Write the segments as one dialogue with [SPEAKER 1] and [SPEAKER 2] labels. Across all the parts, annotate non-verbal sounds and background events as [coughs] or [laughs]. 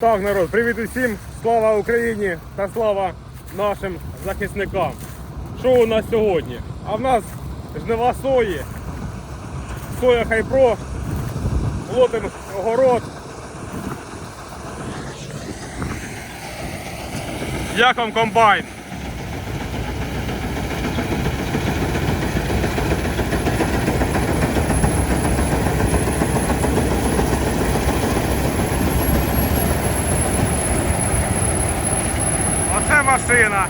[SPEAKER 1] Так, народ, привіт усім! Слава Україні та слава нашим захисникам. Що у нас сьогодні? А в нас жнива сої, соя хайпро, лотим огород. Як вам комбайн? Оце машина.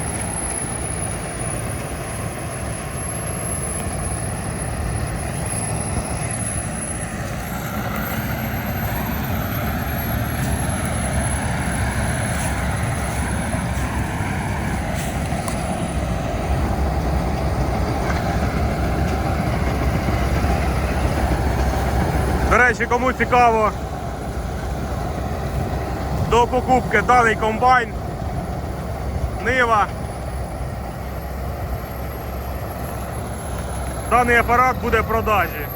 [SPEAKER 1] Кому цікаво до покупки даний комбайн. Нива. Даний апарат буде в продажі.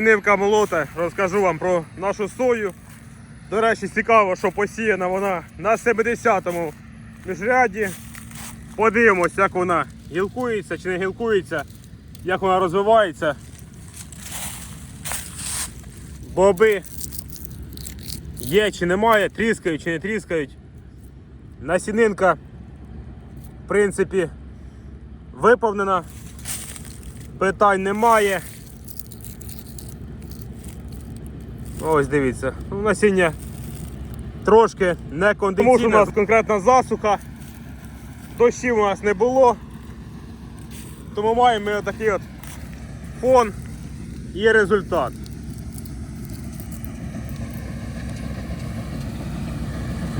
[SPEAKER 1] Нивка молота, розкажу вам про нашу сою. До речі, цікаво, що посіяна вона на 70-му міжряді. Подивимось, як вона гілкується чи не гілкується, як вона розвивається. Боби є чи немає, тріскають чи не тріскають. Насінинка, в принципі, виповнена. Питань немає. Ось дивіться, ну, насіння трошки не кондиційне. Тому що у нас конкретна засуха, дощів у нас не було. Тому маємо ми отакий от фон і результат.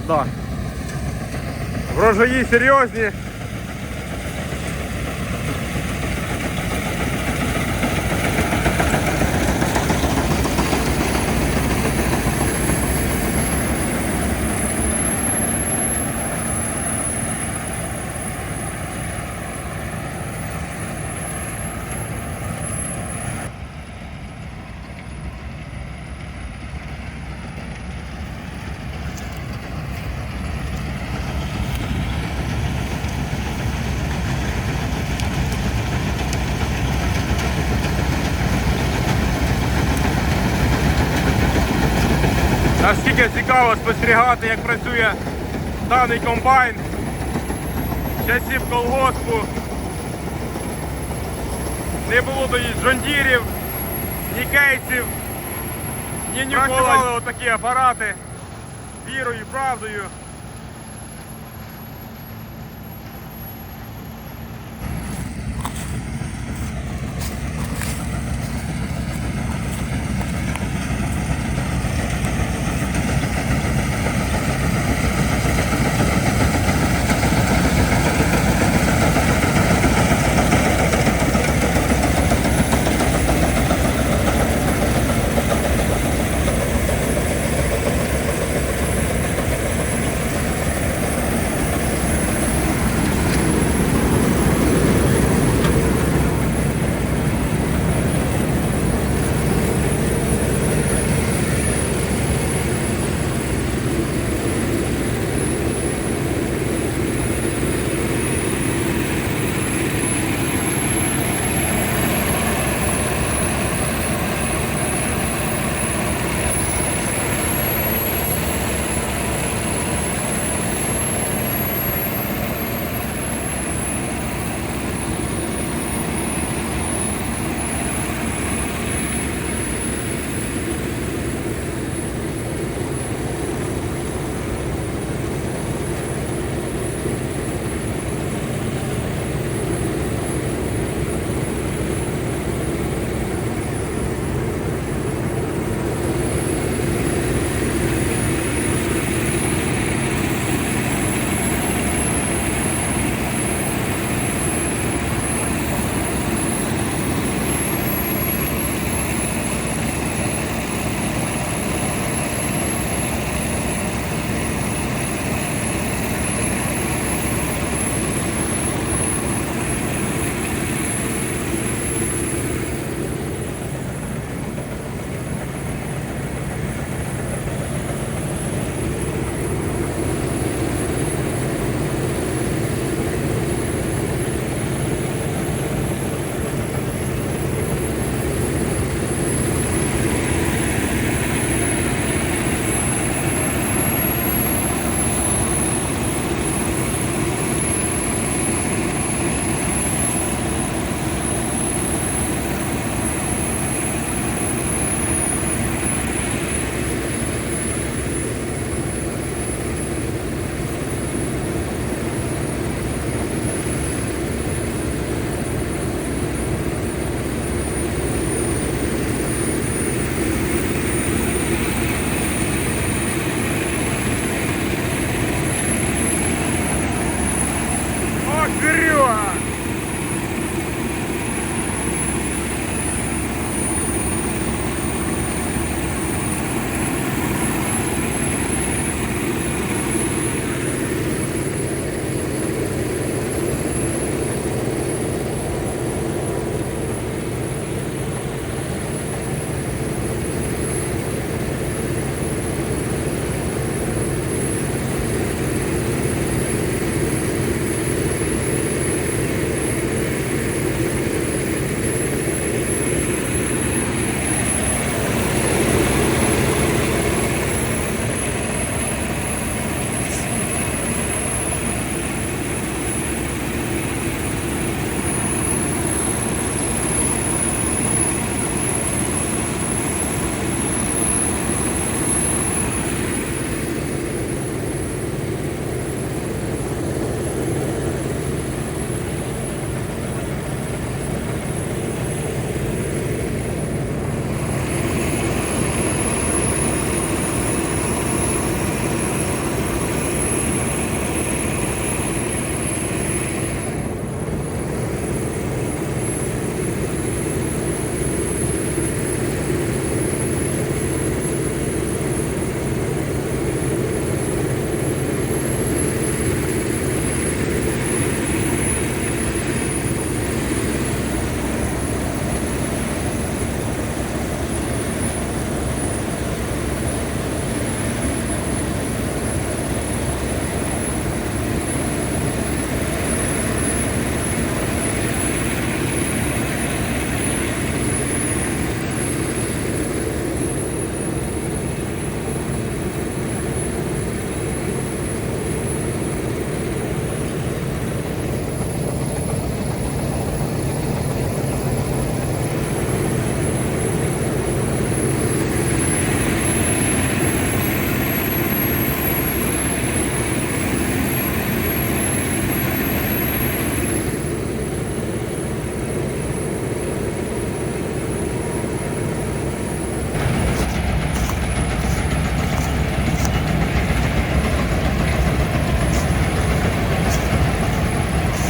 [SPEAKER 1] Так. Врожаї серйозні. Наскільки цікаво спостерігати, як працює даний комбайн часів колгоспу. Не було тоді джондірів, ні кейсів, ні ніколи отакі апарати вірою, і правдою.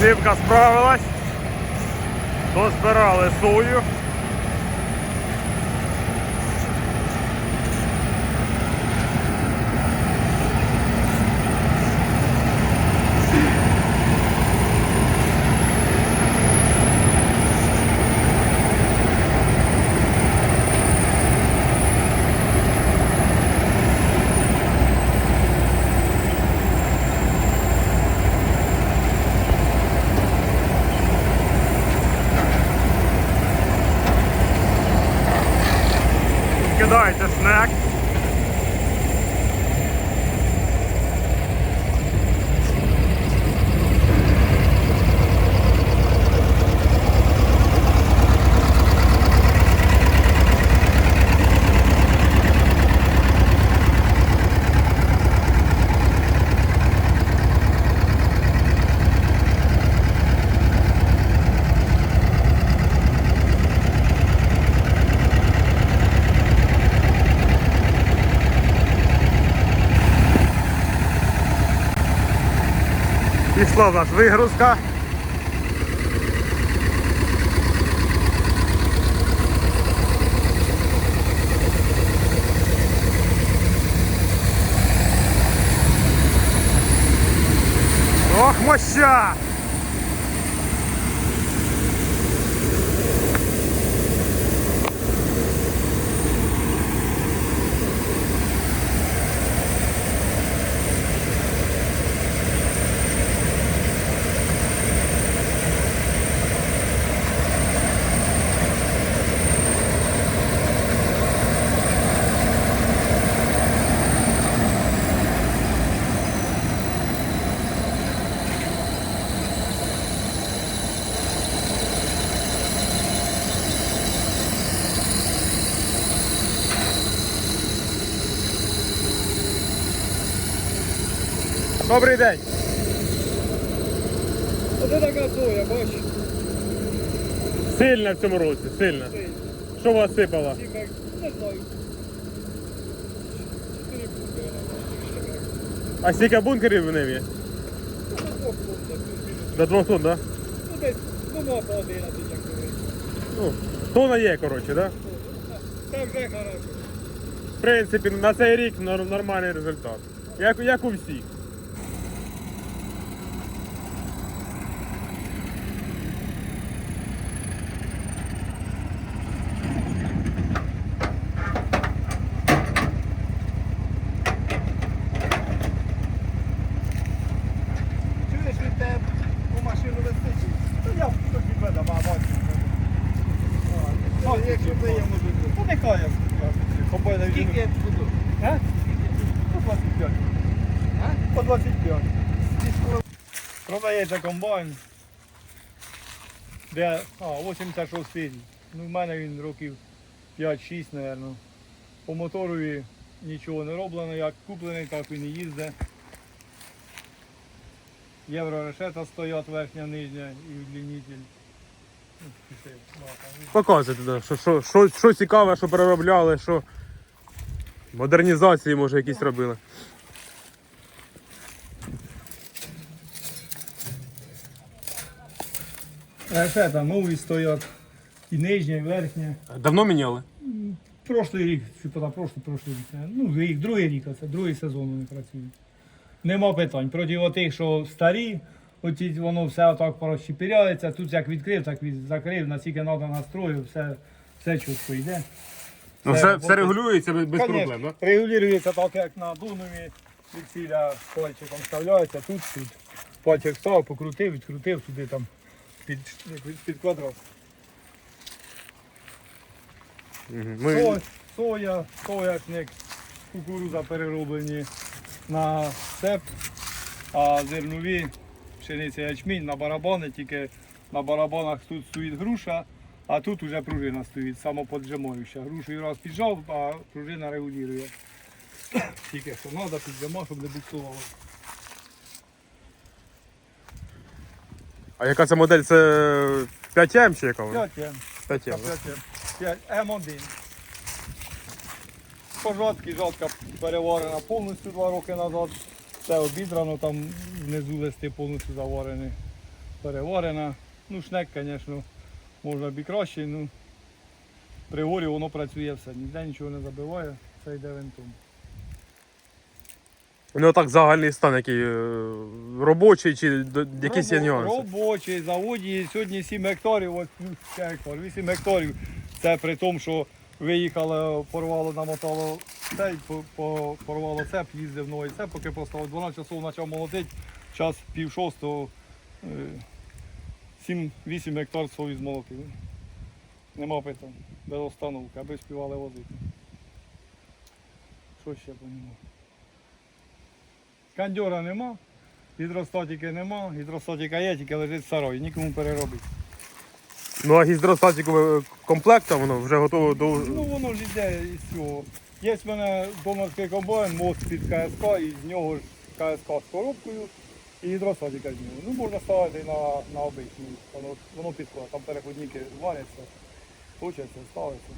[SPEAKER 1] Сівка справилась. Дозбирали сою. Пішла в нас вигрузка. Ох, моща! Добрий день!
[SPEAKER 2] Оце така соя, бачиш?
[SPEAKER 1] Сильна в цьому році, сильна. Що у вас сипало?
[SPEAKER 2] Тільки, не знаю. Чотири бункери,
[SPEAKER 1] А скільки бункерів в ним є?
[SPEAKER 2] Ну, двох тонн, плюс-мінус.
[SPEAKER 1] До 200, так? Да?
[SPEAKER 2] Ну, десь, ну, мова по 11, як говорить.
[SPEAKER 1] Ну, тона є, коротше, так? Да?
[SPEAKER 2] Так вже хорошо.
[SPEAKER 1] В принципі, на цей рік нор- нормальний результат. Як, як у всіх.
[SPEAKER 2] Чуєш від тебе у машину вести? Та я тобі веда, ба, бачу. Ну, якщо ти є, може бути. Ну, нехай я хопаю на
[SPEAKER 3] Скільки я буду?
[SPEAKER 2] А? По 25.
[SPEAKER 3] А?
[SPEAKER 2] По 25. Продається комбайн. Де, а, 86 рік. Ну, в мене він років 5-6, мабуть. По моторові нічого не роблено, як куплений, так і їздить. Євро решета стоять верхня, нижня і удлінитель. Ну, пішли.
[SPEAKER 1] Показуйте, да, що, що, що, що цікаве, що переробляли, що модернізації, може, якісь робили.
[SPEAKER 2] Решета нові стоять. І нижня, і верхня.
[SPEAKER 1] Давно міняли?
[SPEAKER 2] Прошлий рік, чи позапрошлий, прошлий рік. Ну, рік, другий рік, це другий сезон вони працюють. Нема питань. Проти тих, що старі, оті воно все отак порозчіпіряється. Тут як відкрив, так від закрив, наскільки треба настрою, все, все чітко йде.
[SPEAKER 1] Ну, все, все регулюється без, без
[SPEAKER 2] Конечно,
[SPEAKER 1] проблем, так?
[SPEAKER 2] Регулюється так, як на дунові, від ціля пальчиком вставляється, тут, тут. Пальчик встав, покрутив, відкрутив, туди там під, під, квадрат.
[SPEAKER 1] Угу.
[SPEAKER 2] Со, соя, сояшник, кукуруза перероблені на сеп, а зернові пшениця ячмінь на барабани, тільки на барабанах тут стоїть груша, а тут вже пружина стоїть, самоподжимаюча. Грушою раз піджав, а пружина регулює. Тільки що треба, піджимав, щоб не буксувало.
[SPEAKER 1] А яка це модель? Це 5М чи яка вона?
[SPEAKER 2] 5 М.
[SPEAKER 1] 5М, да?
[SPEAKER 2] 5 М. 5 М1. Пожатки, жатка переварена повністю два роки назад. Все обідрано, там внизу листи повністю заварені. переварена. Ну, шнек, звісно, можна б і краще, ну при горі воно працює все, ніде нічого не забиває, все йде винтом.
[SPEAKER 1] У нього так загальний стан, який е, робочий чи до- якісь є
[SPEAKER 2] Робо-
[SPEAKER 1] нюанси.
[SPEAKER 2] Робочий, заводі сьогодні 7 гектарів, ще гектар, 8 гектарів. Це при тому, що виїхали, порвало, намотало цей, по- по- порвало цеп, їздив новий цеп, поки поставив 12 часов почав молотити, час пів шостого, 7-8 гектар свої змолотили. Нема питань, без остановки, аби співали возити. Що ще по ньому? Кандьора нема. Гідростатики нема, гідростатика є, тільки лежить в сарої, нікому переробити.
[SPEAKER 1] Ну а гідростатикове комплектом воно вже готово до.
[SPEAKER 2] Ну воно ж йде із цього. Є в мене донорський комбайн, мост під КСК, і з нього ж КСК з коробкою і гідростатика з нього. Ну можна ставити на, на обичну, воно, воно підходить, там переходники варяться, точаться, ставиться.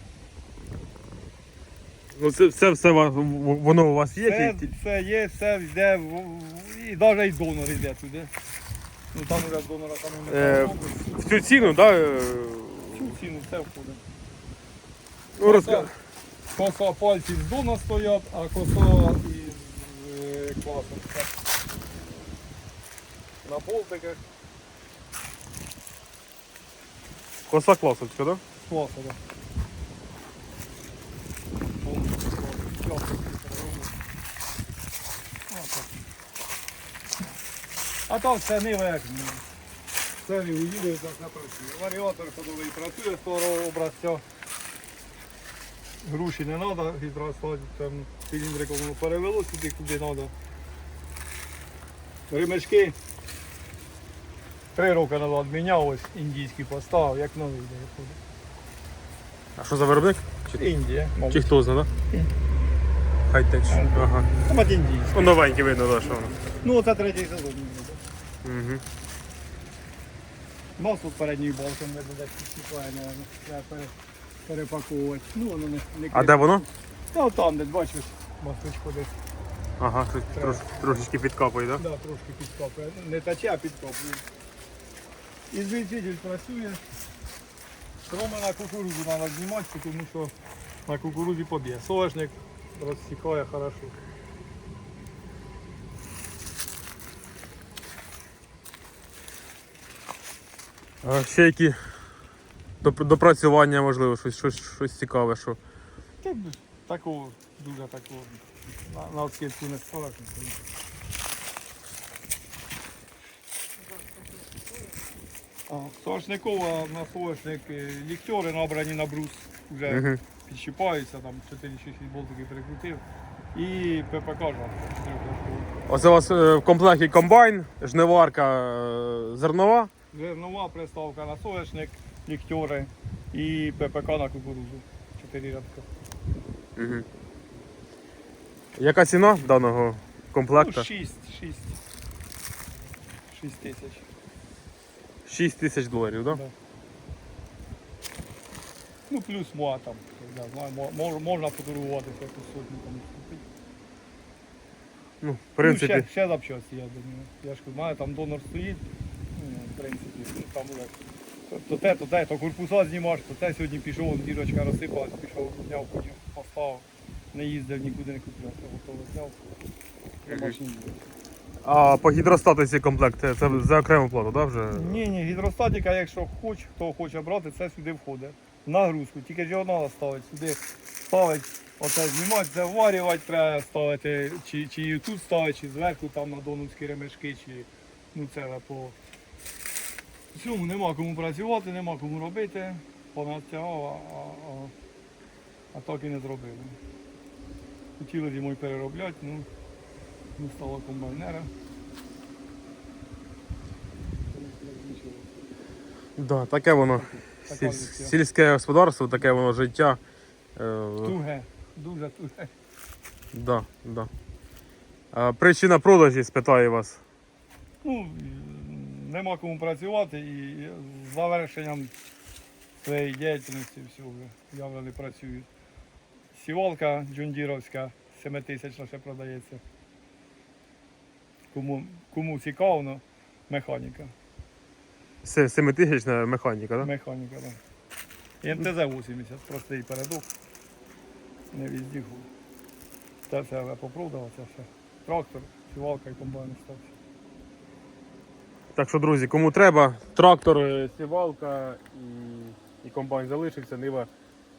[SPEAKER 1] Ну, це, все ва- в- воно у вас є?
[SPEAKER 2] Все,
[SPEAKER 1] ті- ті-
[SPEAKER 2] все є, все йде, в- в- і навіть і донор йде туди. Ну там уже донора там не
[SPEAKER 1] Е. В цю ціну, так? Да?
[SPEAKER 2] Цю ціну все входить.
[SPEAKER 1] Ну, розка...
[SPEAKER 2] Коса пальців з дона стоять, а коса із е, класом. Так. На болтиках
[SPEAKER 1] Коса класовська, так?
[SPEAKER 2] з класа. Да. Повністю з класу. Отак. А там все не верхні. Це не уїде, так не працює. Варіатор ходовий працює з того образця. Груші не треба, гідростат, там циліндриком перевело сюди, куди треба. Ремешки. Три роки назад міняв, ось індійський поставив, як новий.
[SPEAKER 1] А що за виробник?
[SPEAKER 2] Індія,
[SPEAKER 1] чи хто знає, так? Хай-теч. Ага.
[SPEAKER 2] Там індійський.
[SPEAKER 1] Ну, новенький видно, да, що воно.
[SPEAKER 2] Ну, це третій сезон.
[SPEAKER 1] Угу.
[SPEAKER 2] Нас тут передньою балком не буде підсипає, наверное. Треба пере, перепаковувати. Ну, воно не, не
[SPEAKER 1] А де воно?
[SPEAKER 2] Ну, там, де бачиш, масочку десь.
[SPEAKER 1] Ага, щось трош, трошечки підкапує, так?
[SPEAKER 2] Да, трошки підкапує. Ну, Не тече, а підкапує. І звідсіль працює. Кроме на кукурудзу треба знімати, тому що на кукурудзі поб'є. Соняшник розсікає хорошо.
[SPEAKER 1] А ще які допрацювання, можливо, щось, щось, щось цікаве, що.
[SPEAKER 2] Такого, дуже такого. На, на откидку не ставиш. А, на соняшник е, ліктьори набрані на брус, вже
[SPEAKER 1] Угу.
[SPEAKER 2] Підщипаються, там 4-6 болтиків перекрутив. І ППК жарко,
[SPEAKER 1] Оце у вас е, в комплекті комбайн, жниварка е, зернова.
[SPEAKER 2] Зернова приставка на соняшник, ліктьори і ППК на кукурудзу. 4 рядка.
[SPEAKER 1] Угу. Яка ціна даного комплекта?
[SPEAKER 2] Ну, 6, 6. 6 тисяч.
[SPEAKER 1] 6 тисяч доларів, так?
[SPEAKER 2] Да. Ну, плюс моа там, я знаю, мож- можна фотографуватися якусь сотню там купити.
[SPEAKER 1] Ну, в
[SPEAKER 2] Ну, ще, ще запчасті, я думаю. Я ж в там донор стоїть. Ну, в принципі, там уже. То, те, то те, то корпуса знімаш, то те сьогодні пішов, дірочка розсипалась, пішов, зняв, потім поставив. Не їздив, нікуди не купляв, готово зняв. Домашній.
[SPEAKER 1] А по гідростатиці комплект це за окрему плату, так? Вже?
[SPEAKER 2] Ні, ні, гідростатика, якщо хоч, хто хоче брати, це сюди входить. Нагрузку, тільки ж його треба ставити сюди, ставить, оце знімати, заварювати треба ставити, чи, чи тут ставити, чи зверху там на донорські ремешки, чи ну це по цьому нема кому працювати, нема кому робити, понатягав, а, а, а так і не зробили. Хотіли зимою переробляти, ну не стало комбайнера.
[SPEAKER 1] Да, таке воно. Сіль- Сільське господарство, таке воно життя. Е,
[SPEAKER 2] Туге, дуже туге.
[SPEAKER 1] да, да. А причина продажі, спитаю вас.
[SPEAKER 2] Ну, м, нема кому працювати і з завершенням своєї діяльності все вже. Я вже не працюю. Сівалка джундіровська, 7 тисяч ще продається. Кому, кому цікаво, механіка.
[SPEAKER 1] Се- Семитисячна механіка, так? Да?
[SPEAKER 2] Механіка, так. Да. МТЗ-80, простий передок. Не віздіху. Це все я попродав, це все. Трактор, сівалка і комбайн стався.
[SPEAKER 1] Так що, друзі, кому треба, трактор, е, сівалка і, і комбайн залишився, Нива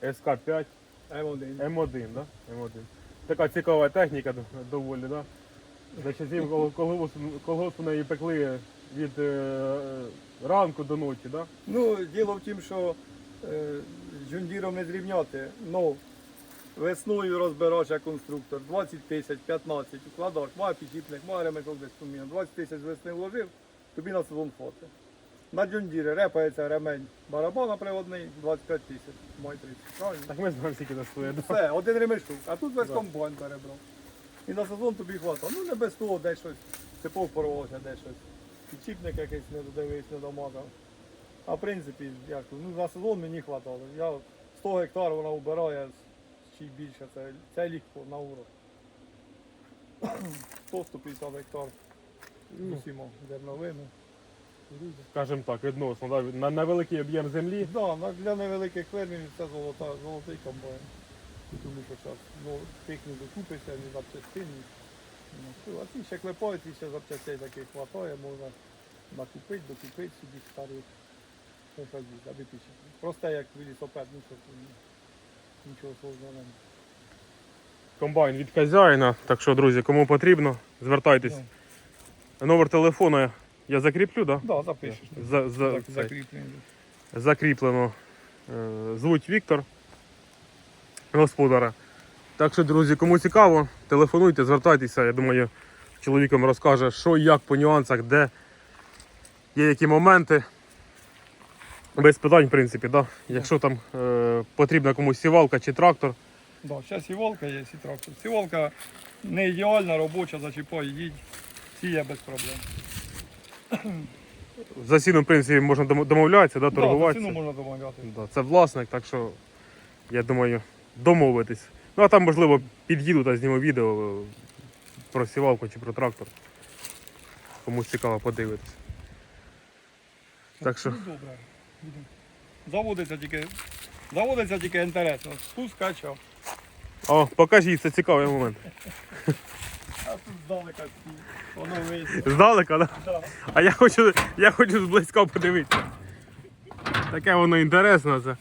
[SPEAKER 1] СК5
[SPEAKER 2] М1.
[SPEAKER 1] М1, да? М1. Така цікава техніка доволі, да? За часів кол- колгоспу, неї пекли від е, ранку до ночі, да?
[SPEAKER 2] Ну, діло в тім, що е, з Джундіром не зрівняти. Ну, весною розбираєш як конструктор, 20 тисяч, 15, укладаєш, має підшипник, має ремиков десь поміняв, 20 тисяч весни вложив, тобі на сезон фото. На Джундірі репається ремень барабана приводний, 25 тисяч, май 30, правильно?
[SPEAKER 1] Так ми знаємо, скільки це стоїть. Да?
[SPEAKER 2] Все, один ремешок, а тут весь комбайн перебрав. І на сезон тобі хватає. Ну не без того, десь щось, цепов порвалося, десь щось. Підчіпник якийсь не додивився, не домазав. А в принципі, як, ну, на сезон мені хватало. Я 100 гектар вона вбирає, чи більше, це, це легко на урок. [coughs] 100-150 гектар з усіма зерновими.
[SPEAKER 1] Скажімо так, відносно, да? на, на великий об'єм землі.
[SPEAKER 2] Да, для невеликих фермерів це золота, золотий комбайн. Тому що зараз ну, тих не докупишся, ні запчастин. ні- Ну, а ці ще клепають, і ще запчастей таких хватає, можна накупити, докупити собі старих. Аби піче. Просто як велосипед, нічого, нічого сложного немає.
[SPEAKER 1] Комбайн від хазяїна. Так що, друзі, кому потрібно, звертайтесь. Номер телефону я закріплю, да?
[SPEAKER 2] Так, да, запишеш.
[SPEAKER 1] За, за,
[SPEAKER 2] Так,
[SPEAKER 1] цей. закріплено. Е, Звуть Віктор, господара. Так що, друзі, кому цікаво, телефонуйте, звертайтеся. Я думаю, чоловік вам розкаже, що і як по нюансах, де є які моменти. Без питань, в принципі, да? якщо там е, потрібна комусь сівалка чи трактор,
[SPEAKER 2] Да, зараз сівалка є, і трактор. Сівалка не ідеальна, робоча, зачіпай, їдь, сіє без проблем. [clears throat]
[SPEAKER 1] за ціну, в принципі, можна домовлятися, да,
[SPEAKER 2] Да, за
[SPEAKER 1] торгуватися.
[SPEAKER 2] ціну можна домовляти.
[SPEAKER 1] Да, це власник, так що я думаю, домовитись. Ну а там, можливо, під'їду та зніму відео е, про сівалку чи про трактор. Комусь цікаво подивитись. Так що,
[SPEAKER 2] Ну, добре. Заводиться тільки. Заводиться тільки інтересно. Спуск качав.
[SPEAKER 1] о, покажіть, це цікавий момент.
[SPEAKER 2] А тут здалека. Воно вийде.
[SPEAKER 1] Здалека, да?
[SPEAKER 2] Да.
[SPEAKER 1] А я хочу, я хочу зблизька подивитися. Таке воно інтересно це.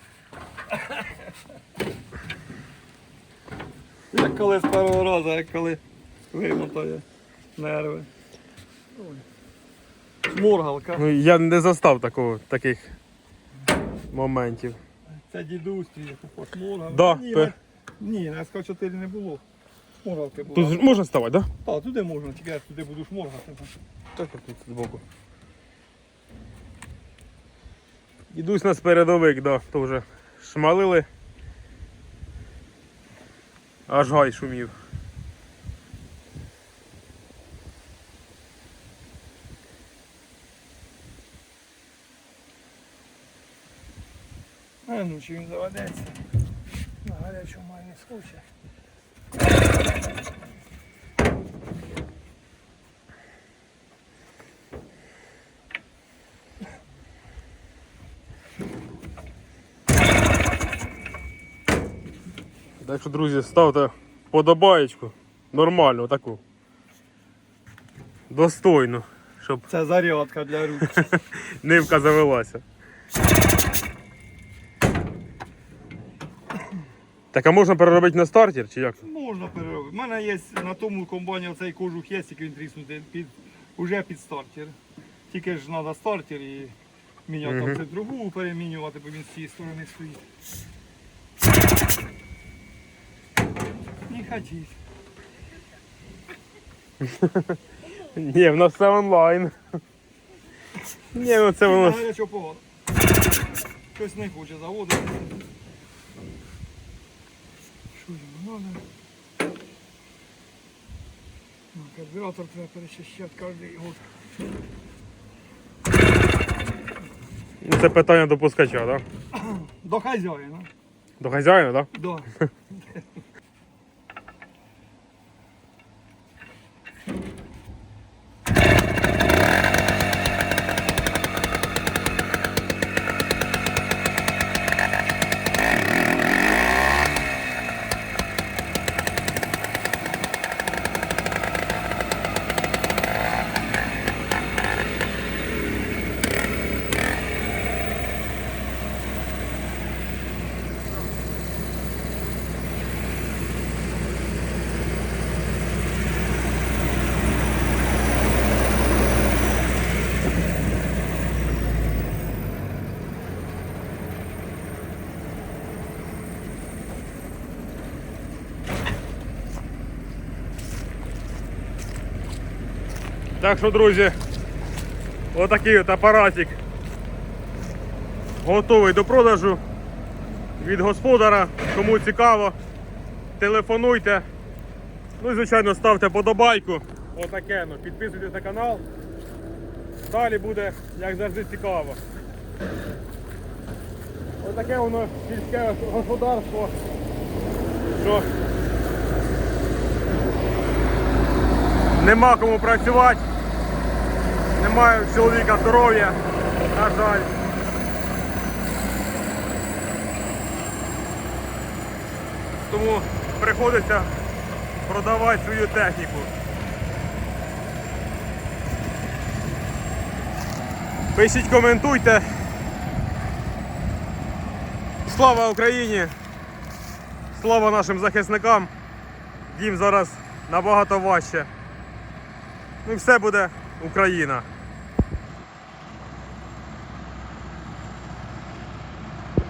[SPEAKER 2] Як коли з першого разу, як коли вимотає нерви. Ой. Шморгалка.
[SPEAKER 1] Ну, я не застав такого, таких моментів.
[SPEAKER 2] Це дідусь твій, по шморгалка.
[SPEAKER 1] Да,
[SPEAKER 2] ні,
[SPEAKER 1] пе-
[SPEAKER 2] на- ні, на СК-4 не було. Шморгалки
[SPEAKER 1] Тут ж можна ставати, так? Да?
[SPEAKER 2] Так, туди можна, тільки я туди буду шморгати.
[SPEAKER 1] Так, тут збоку. Ідусь нас передовик, да, то вже шмалили. Аж гай шумів.
[SPEAKER 2] А ну чи він заведеться. На гарячому має не схоче.
[SPEAKER 1] Так що, друзі, ставте подобаєчку. Нормально, таку. Достойну, щоб
[SPEAKER 2] Це зарядка для рук. [laughs]
[SPEAKER 1] нивка завелася. Так а можна переробити на стартер чи як?
[SPEAKER 2] Можна переробити. У мене є на тому комбайні оцей кожух є, тільки він тріснутий під, уже під стартер. Тільки ж треба стартер і міняти там центробу перемінювати, бо він з цієї сторони стоїть. Хотіть.
[SPEAKER 1] Ні, в нас все онлайн. Ні, ну це воно.
[SPEAKER 2] Гарячо погода. Щось не хоче заводити. Що йому треба? Ну, Карбюратор треба перечищати кожен год.
[SPEAKER 1] Ну, Це питання до пускача, так? Да?
[SPEAKER 2] До хазяїна.
[SPEAKER 1] До хазяїна, так?
[SPEAKER 2] Да.
[SPEAKER 1] Так [laughs] що, друзі, отакий от апаратик готовий до продажу від господара. Кому цікаво, телефонуйте. Ну і звичайно ставте подобайку. Отаке, ну, підписуйтесь на канал. Далі буде, як завжди, цікаво. Отаке воно сільське господарство. Що нема кому працювати, немає у чоловіка здоров'я, на жаль. Тому приходиться продавати свою техніку. Пишіть, коментуйте. Слава Україні! Слава нашим захисникам! Їм зараз набагато важче. Ну і все буде Україна.